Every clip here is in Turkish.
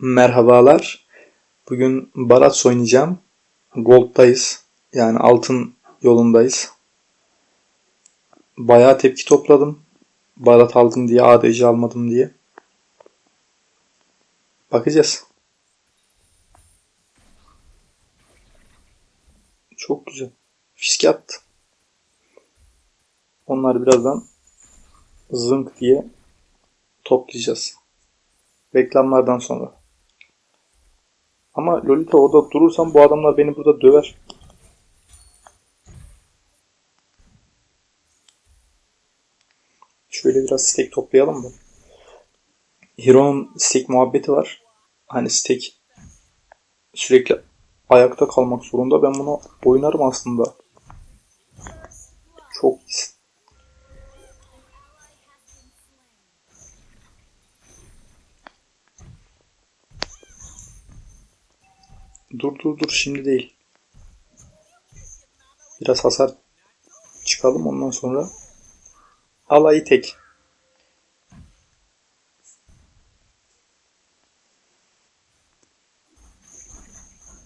Merhabalar. Bugün Barat oynayacağım. Gold'dayız. Yani altın yolundayız. Bayağı tepki topladım. Barat aldım diye, ADC almadım diye. Bakacağız. Çok güzel. Fiske attı. Onları birazdan zınk diye toplayacağız. Reklamlardan sonra. Ama Lolita orada durursam bu adamlar beni burada döver. Şöyle biraz steak toplayalım da. Hero'nun steak muhabbeti var. Hani steak sürekli ayakta kalmak zorunda. Ben bunu oynarım aslında. Çok Dur dur dur şimdi değil. Biraz hasar çıkalım ondan sonra alayı tek.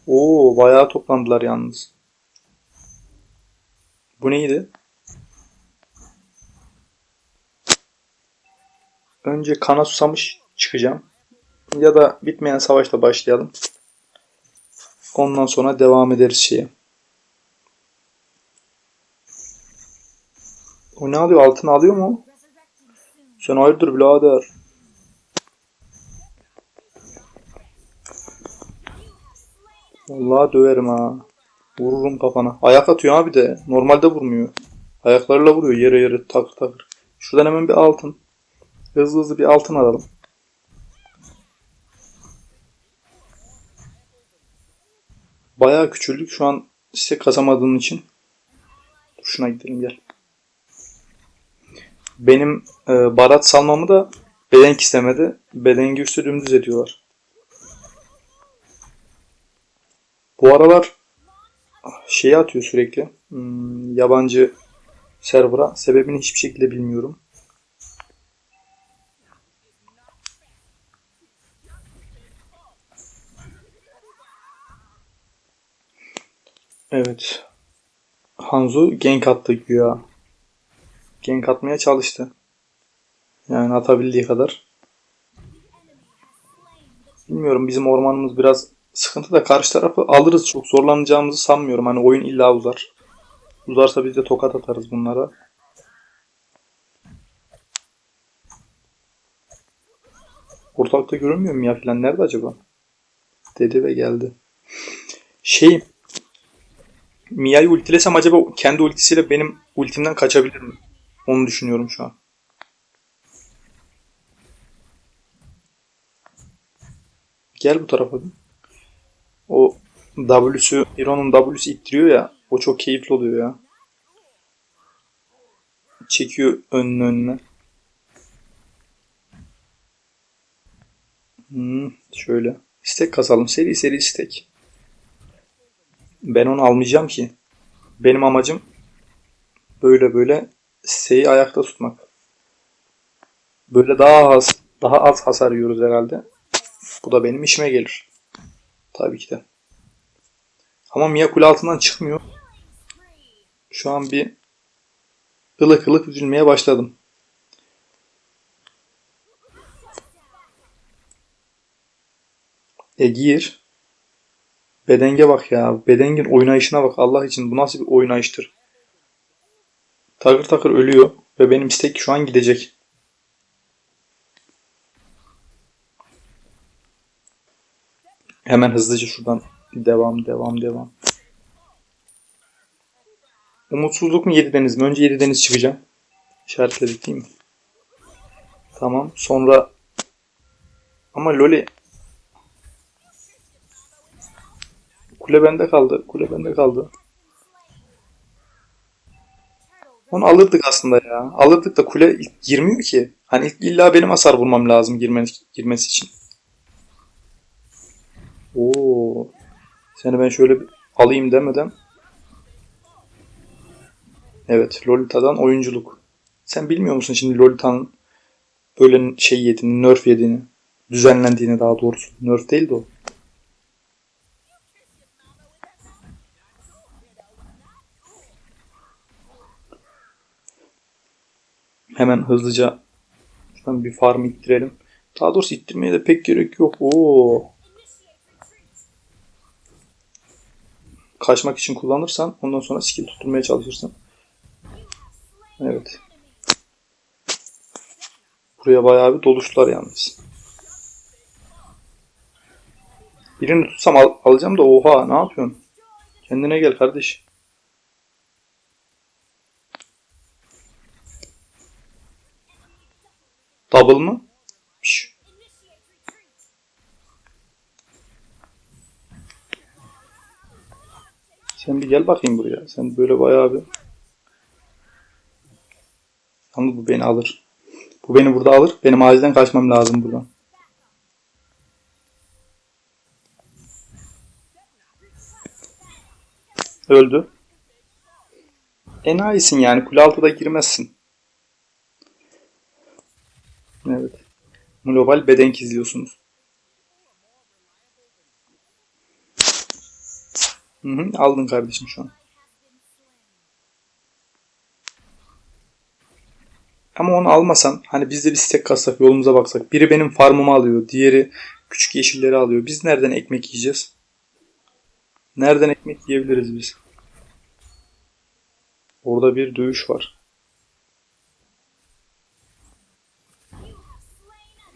Oo bayağı toplandılar yalnız. Bu neydi? Önce kana susamış çıkacağım. Ya da bitmeyen savaşla başlayalım. Ondan sonra devam ederiz şeye. O ne alıyor? Altın alıyor mu? Sen hayırdır birader? Vallahi döverim ha. Vururum kafana. Ayak atıyor abi de. Normalde vurmuyor. Ayaklarıyla vuruyor yere yere takır takır. Şuradan hemen bir altın. Hızlı hızlı bir altın alalım. Bayağı küçüldük şu an size kazamadığım için. Dur şuna gidelim gel. Benim e, barat salmamı da Bedenk istemedi. Bedengi üstü dümdüz ediyorlar. Bu aralar şeyi atıyor sürekli. Hmm, yabancı server'a. Sebebini hiçbir şekilde bilmiyorum. Evet. Hanzo gank attı güya. Gank atmaya çalıştı. Yani atabildiği kadar. Bilmiyorum bizim ormanımız biraz sıkıntı da karşı tarafı alırız. Çok zorlanacağımızı sanmıyorum. Hani oyun illa uzar. Uzarsa biz de tokat atarız bunlara. Ortalıkta görünmüyor mu ya filan? Nerede acaba? Dedi ve geldi. Şey Mia'yı ultilesem acaba kendi ultisiyle benim ultimden kaçabilir mi? Onu düşünüyorum şu an. Gel bu tarafa. O W'su, Hero'nun W'su ittiriyor ya. O çok keyifli oluyor ya. Çekiyor önüne önüne. Hmm, şöyle. Stack kasalım. Seri seri stack. Ben onu almayacağım ki. Benim amacım böyle böyle S'yi ayakta tutmak. Böyle daha az daha az hasar yiyoruz herhalde. Bu da benim işime gelir. Tabii ki de. Ama Mia kule altından çıkmıyor. Şu an bir ılık ılık üzülmeye başladım. E gir. Bedenge bak ya. Bedengin oynayışına bak Allah için. Bu nasıl bir oynayıştır? Takır takır ölüyor. Ve benim istek şu an gidecek. Hemen hızlıca şuradan devam devam devam. Umutsuzluk mu yedi deniz mi? Önce yedi deniz çıkacağım. İşaretledik değil mi? Tamam. Sonra ama Loli Kule bende kaldı. Kule bende kaldı. Onu alırdık aslında ya. Alırdık da kule girmiyor ki. Hani illa benim hasar vurmam lazım girmesi, girmesi için. Oo. Seni ben şöyle alayım demeden. Evet, Lolita'dan oyunculuk. Sen bilmiyor musun şimdi Lolita'nın böyle şey yediğini, nerf yediğini? Düzenlendiğine daha doğrusu. Nerf değil de o. Hemen hızlıca şuradan bir farm ittirelim. Daha doğrusu ittirmeye de pek gerek yok. Oo. Kaçmak için kullanırsan ondan sonra skill tutturmaya çalışırsın. Evet. Buraya bayağı bir doluştular yalnız. Birini tutsam al- alacağım da oha ne yapıyorsun? Kendine gel kardeş. Double mı? Şş. Sen bir gel bakayım buraya. Sen böyle bayağı bir... Yalnız bu beni alır. Bu beni burada alır. Benim acilen kaçmam lazım buradan. Öldü. Enayisin yani. Kule altıda girmezsin. Evet. Global beden izliyorsunuz. Hı hı, aldın kardeşim şu an. Ama onu almasan hani biz de bir stek kassak yolumuza baksak. Biri benim farmımı alıyor. Diğeri küçük yeşilleri alıyor. Biz nereden ekmek yiyeceğiz? Nereden ekmek yiyebiliriz biz? Orada bir dövüş var.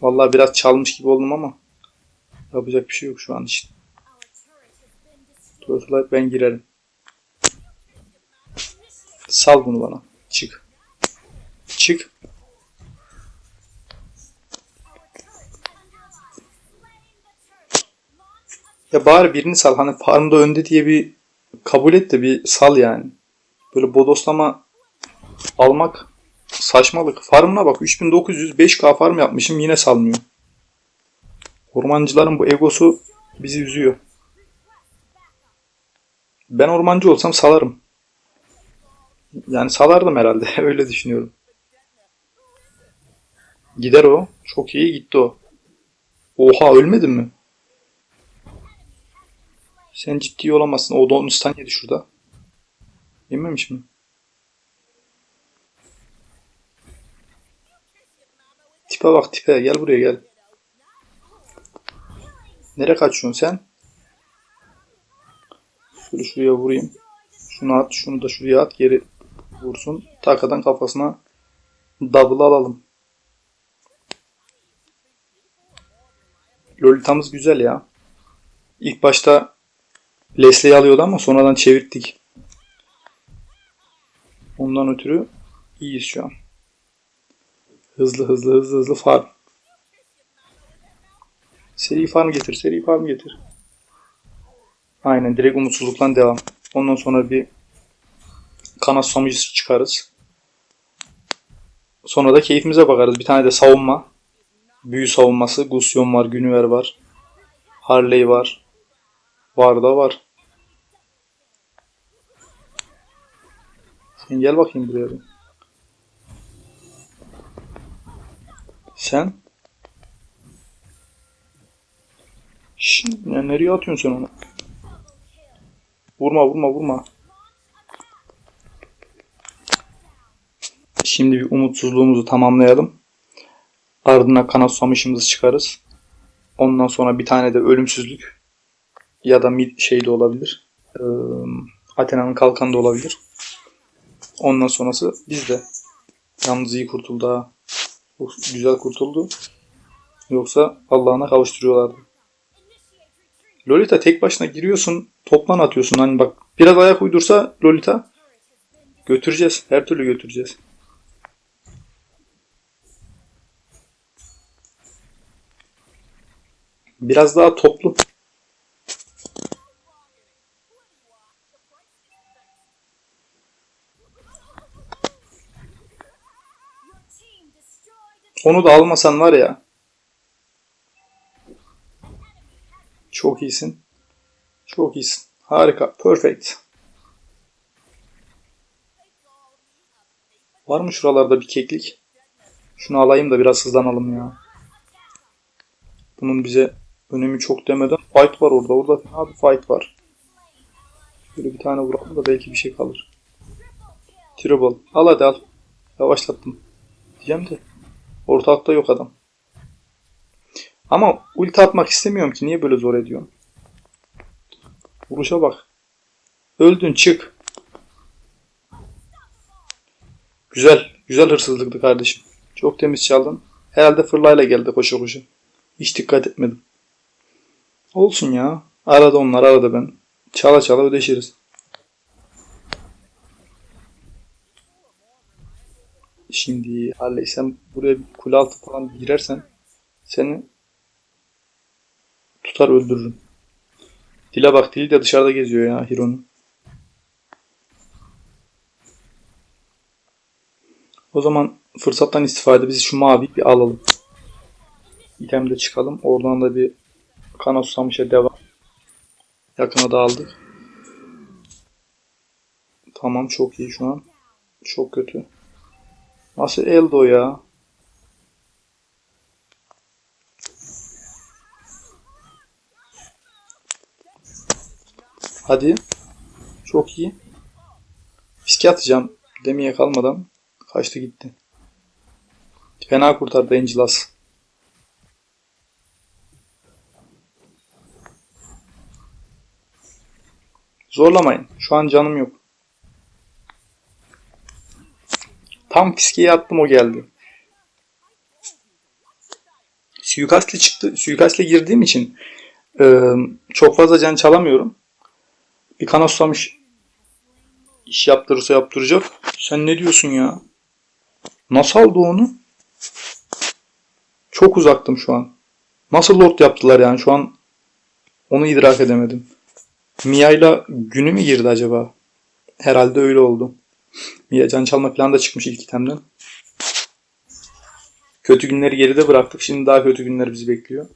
Vallahi biraz çalmış gibi oldum ama yapacak bir şey yok şu an için. Turtle'la ben girerim. Sal bunu bana. Çık. Çık. Ya bari birini sal. Hani farmda önde diye bir kabul et de bir sal yani. Böyle bodoslama almak saçmalık. Farmına bak 3900 5k farm yapmışım yine salmıyor. Ormancıların bu egosu bizi üzüyor. Ben ormancı olsam salarım. Yani salardım herhalde. Öyle düşünüyorum. Gider o. Çok iyi gitti o. Oha ölmedin mi? Sen ciddi olamazsın. O yedi şurada. Yememiş mi? Tipe bak tipe. Gel buraya gel. Nereye kaçıyorsun sen? Şöyle şuraya vurayım. Şunu at. Şunu da şuraya at. Geri vursun. Takadan kafasına double alalım. Lolita'mız güzel ya. İlk başta Leslie'yi alıyordu ama sonradan çevirttik. Ondan ötürü iyiyiz şu an. Hızlı hızlı hızlı hızlı farm. Seri farm getir, seri farm getir. Aynen direkt umutsuzluktan devam. Ondan sonra bir kanat samucusu çıkarız. Sonra da keyfimize bakarız. Bir tane de savunma. Büyü savunması. Gusyon var, Günüver var. Harley var. Var da var. Sen gel bakayım buraya bir. Sen? Şşş, ya nereye atıyorsun sen onu? Vurma vurma vurma. Şimdi bir umutsuzluğumuzu tamamlayalım. Ardına kanat susamışımızı çıkarız. Ondan sonra bir tane de ölümsüzlük ya da şey de olabilir. Ee, Athena'nın kalkanı da olabilir. Ondan sonrası bizde. Yalnız iyi kurtuldu ha. Güzel kurtuldu. Yoksa Allah'ına kavuşturuyorlardı. Lolita tek başına giriyorsun, toplan atıyorsun. Hani bak biraz ayak uydursa Lolita götüreceğiz. Her türlü götüreceğiz. Biraz daha toplu. Onu da almasan var ya. Çok iyisin. Çok iyisin. Harika. Perfect. Var mı şuralarda bir keklik? Şunu alayım da biraz hızlanalım ya. Bunun bize önemi çok demeden fight var orada. Orada fena bir fight var. Böyle bir tane vuralım da belki bir şey kalır. Triple. Al hadi al. Yavaşlattım. Diyeceğim de. Ortalıkta yok adam. Ama ulti atmak istemiyorum ki. Niye böyle zor ediyorsun? Vuruşa bak. Öldün çık. Güzel. Güzel hırsızlıktı kardeşim. Çok temiz çaldın. Herhalde fırlayla geldi koşu koşu. Hiç dikkat etmedim. Olsun ya. Arada onlar arada ben. Çala çala ödeşiriz. Şimdi Harley sen buraya bir kule altı falan girersen seni tutar öldürürüm. Dile bak dili de dışarıda geziyor ya Hiro'nun. O zaman fırsattan istifade biz şu mavi bir alalım. İtemde çıkalım. Oradan da bir kana susamışa devam. Yakına da aldık. Tamam çok iyi şu an. Çok kötü. Nasıl Eldo ya? Hadi. Çok iyi. Fiske atacağım. Demeye kalmadan kaçtı gitti. Fena kurtardı Angelas. Zorlamayın. Şu an canım yok. Tam fiskeye attım o geldi. Suikastle çıktı. Suikastle girdiğim için e, çok fazla can çalamıyorum. Bir kana susamış iş yaptırırsa yaptıracak. Sen ne diyorsun ya? Nasıl aldı onu? Çok uzaktım şu an. Nasıl lord yaptılar yani şu an onu idrak edemedim. Mia'yla günü mü girdi acaba? Herhalde öyle oldu. Mia can çalma falan da çıkmış ilk itemden. Kötü günleri geride bıraktık. Şimdi daha kötü günler bizi bekliyor.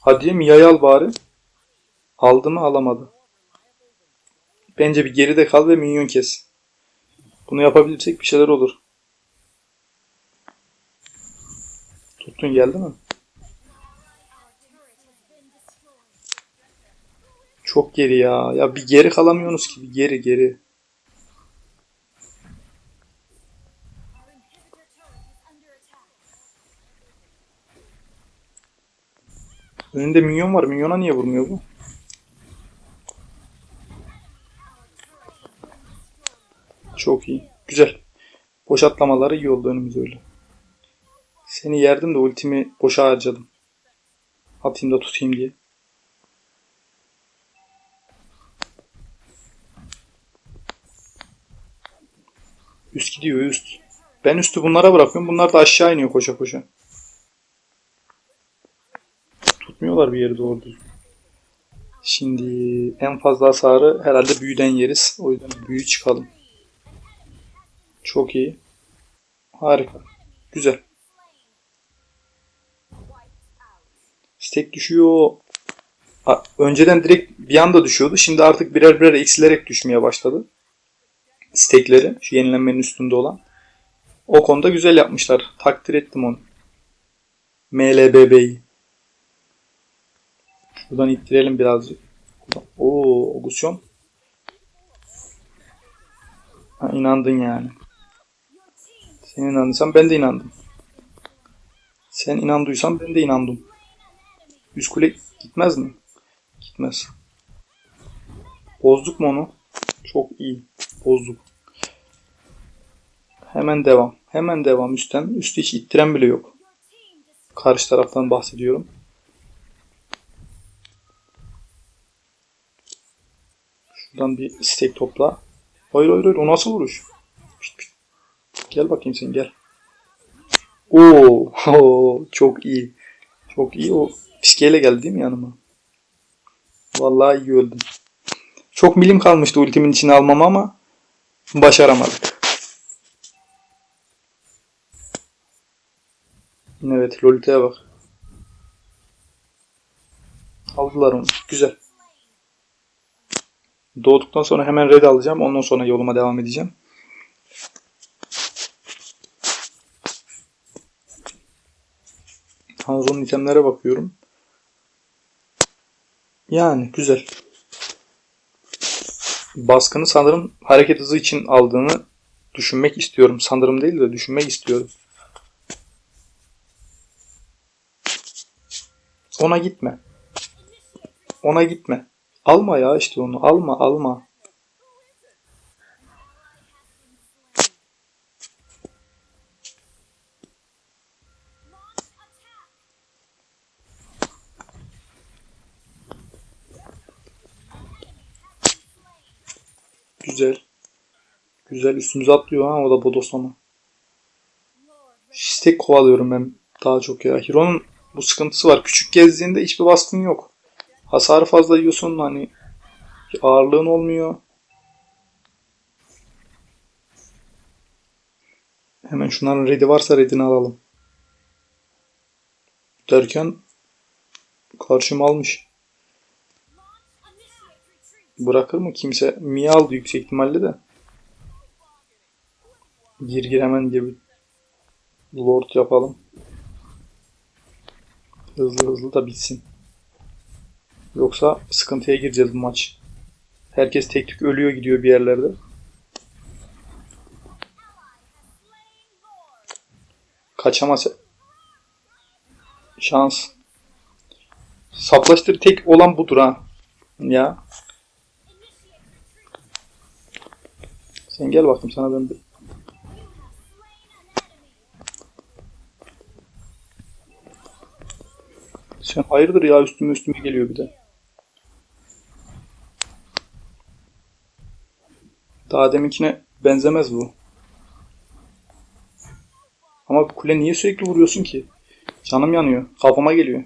Hadi Mia'yı al bari. Aldı mı alamadı. Bence bir geride kal ve minyon kes. Bunu yapabilirsek bir şeyler olur. Tuttun geldi mi? Çok geri ya. Ya bir geri kalamıyorsunuz ki. Bir geri geri. Önünde minyon var. Minyona niye vurmuyor bu? Çok iyi. Güzel. Boş atlamaları iyi oldu önümüz öyle. Seni yerdim de ultimi boşa harcadım. Atayım da tutayım diye. Üst gidiyor üst. Ben üstü bunlara bırakıyorum. Bunlar da aşağı iniyor koşa koşa. Tutmuyorlar bir yeri doğru düzgün. Şimdi en fazla hasarı herhalde büyüden yeriz. O yüzden büyü çıkalım. Çok iyi. Harika. Güzel. Stek düşüyor. Önceden direkt bir anda düşüyordu. Şimdi artık birer birer eksilerek düşmeye başladı. Stekleri. Şu yenilenmenin üstünde olan. O konuda güzel yapmışlar. Takdir ettim onu. MLBB'yi. Şuradan ittirelim birazcık. Oo, Ogusyon. Ha, inandın yani. Sen inandıysan ben de inandım. Sen inandıysan ben de inandım. Üst kule gitmez mi? Gitmez. Bozduk mu onu? Çok iyi. Bozduk. Hemen devam. Hemen devam üstten. Üstü hiç ittiren bile yok. Karşı taraftan bahsediyorum. Şuradan bir istek topla. Hayır hayır hayır o nasıl vuruş? Pişt, pişt. Gel bakayım sen gel. Oo, oo, çok iyi. Çok iyi o fiskeyle geldi değil mi yanıma? Vallahi iyi öldüm. Çok milim kalmıştı ultimin içine almam ama başaramadık. Evet Lolita'ya bak. Aldılar onu. Güzel. Doğduktan sonra hemen red alacağım. Ondan sonra yoluma devam edeceğim. Han Hanzo'nun itemlere bakıyorum. Yani güzel. Baskını sanırım hareket hızı için aldığını düşünmek istiyorum. Sanırım değil de düşünmek istiyorum. Ona gitme. Ona gitme. Alma ya işte onu. Alma alma. Güzel. Güzel üstümüze atlıyor ha o da bodoslama. Stek kovalıyorum ben daha çok ya. Hiro'nun bu sıkıntısı var. Küçük gezdiğinde hiçbir baskın yok. Hasarı fazla yiyorsun hani ağırlığın olmuyor. Hemen şunların ready varsa ready'ni alalım. Derken karşıma almış. Bırakır mı kimse? Mia aldı yüksek ihtimalle de. Gir gir hemen gibi. Lord yapalım. Hızlı hızlı da bitsin. Yoksa sıkıntıya gireceğiz bu maç. Herkes tek tük ölüyor gidiyor bir yerlerde. Kaçamaz. Şans. Saplaştır tek olan budur ha. Ya. Sen gel bakayım sana ben bir... Sen hayırdır ya üstüme üstüme geliyor bir de. Daha deminkine benzemez bu. Ama kule niye sürekli vuruyorsun ki? Canım yanıyor. Kafama geliyor.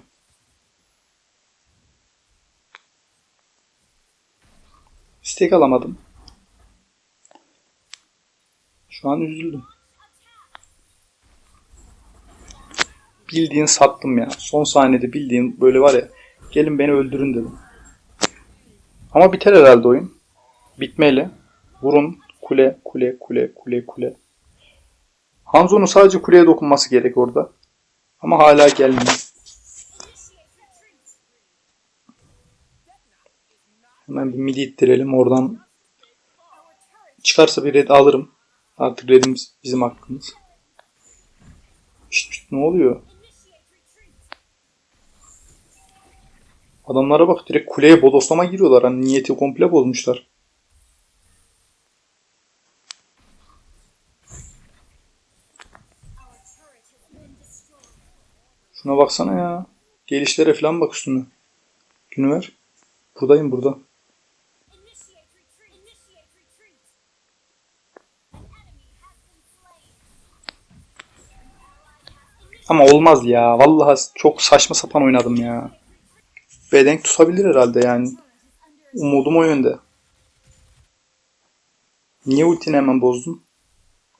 Steak alamadım. Şu an üzüldüm. Bildiğin sattım ya. Son saniyede bildiğin böyle var ya. Gelin beni öldürün dedim. Ama biter herhalde oyun. Bitmeyle. Vurun. Kule, kule, kule, kule, kule. Hanzo'nun sadece kuleye dokunması gerek orada. Ama hala gelmiyor. Hemen bir midi ittirelim. Oradan çıkarsa bir red alırım. Artık redimiz bizim hakkımız. Şşt, ne oluyor? Adamlara bak direkt kuleye bodoslama giriyorlar. Hani niyeti komple bozmuşlar. Şuna baksana ya. Gelişlere falan bak üstüne. Günü ver. Buradayım burada. Ama olmaz ya. Vallahi çok saçma sapan oynadım ya. Bedenk tutabilir herhalde yani. Umudum o yönde. Niye ultini hemen bozdun?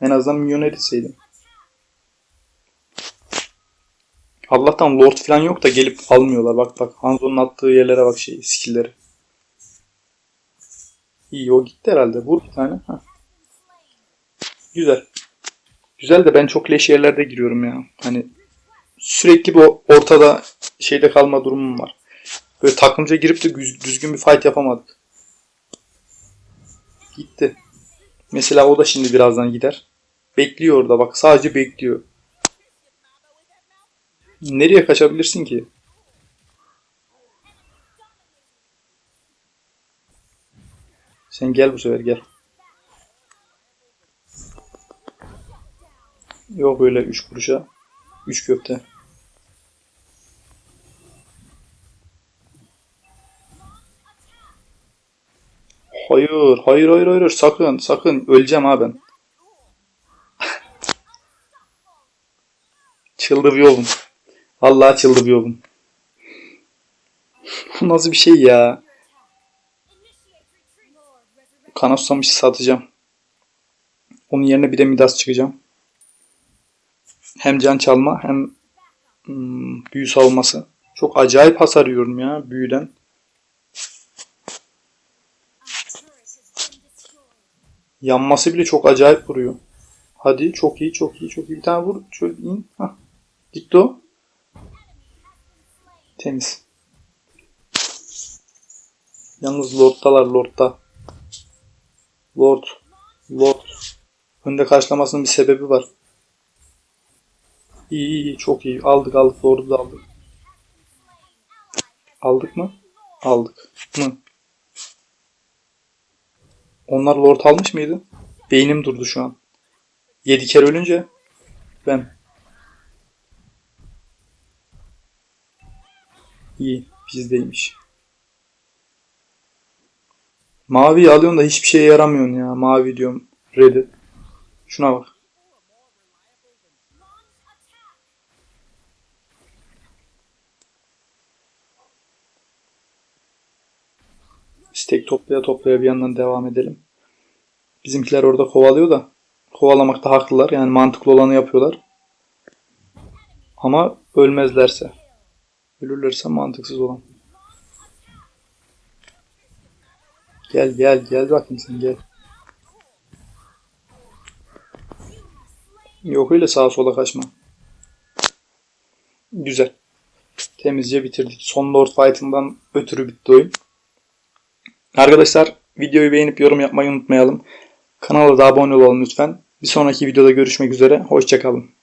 En azından minyon eritseydin. Allah'tan Lord falan yok da gelip almıyorlar. Bak bak Hanzo'nun attığı yerlere bak şey skillleri. İyi o gitti herhalde. Vur bir tane. Heh. Güzel. Güzel de ben çok leş yerlerde giriyorum ya. Hani sürekli bu ortada şeyde kalma durumum var. Böyle takımca girip de düzgün bir fight yapamadık. Gitti. Mesela o da şimdi birazdan gider. Bekliyor orada bak sadece bekliyor. Nereye kaçabilirsin ki? Sen gel bu sefer gel. Yok öyle 3 kuruşa 3 köfte. Hayır, hayır, hayır, hayır, sakın, sakın. Öleceğim ha ben. Çıldırıyorum. Vallahi çıldırıyorum. Bu nasıl bir şey ya? Kanoslamış satacağım. Onun yerine bir de Midas çıkacağım. Hem can çalma hem hmm, büyü savunması. Çok acayip hasar yiyorum ya büyüden. Yanması bile çok acayip vuruyor. Hadi çok iyi çok iyi çok iyi. Bir tane vur. Şöyle in. Hah. Gitti o. Temiz. Yalnız Lord'dalar Lord'da. Lord. Lord. Önde karşılamasının bir sebebi var. İyi iyi çok iyi. Aldık aldık Lord'u da aldık. Aldık mı? Aldık. Mı? Onlar Lord almış mıydı? Beynim durdu şu an. 7 kere ölünce ben. İyi. Bizdeymiş. Mavi alıyorsun da hiçbir şeye yaramıyorsun ya. Mavi diyorum. Red'i. Şuna bak. Stek toplaya toplaya bir yandan devam edelim. Bizimkiler orada kovalıyor da kovalamakta haklılar. Yani mantıklı olanı yapıyorlar. Ama ölmezlerse. Ölürlerse mantıksız olan. Gel gel gel bakayım sen gel. Yok öyle sağa sola kaçma. Güzel. Temizce bitirdik. Son Lord Fight'ından ötürü bitti oyun. Arkadaşlar videoyu beğenip yorum yapmayı unutmayalım. Kanala da abone olalım lütfen. Bir sonraki videoda görüşmek üzere. Hoşçakalın.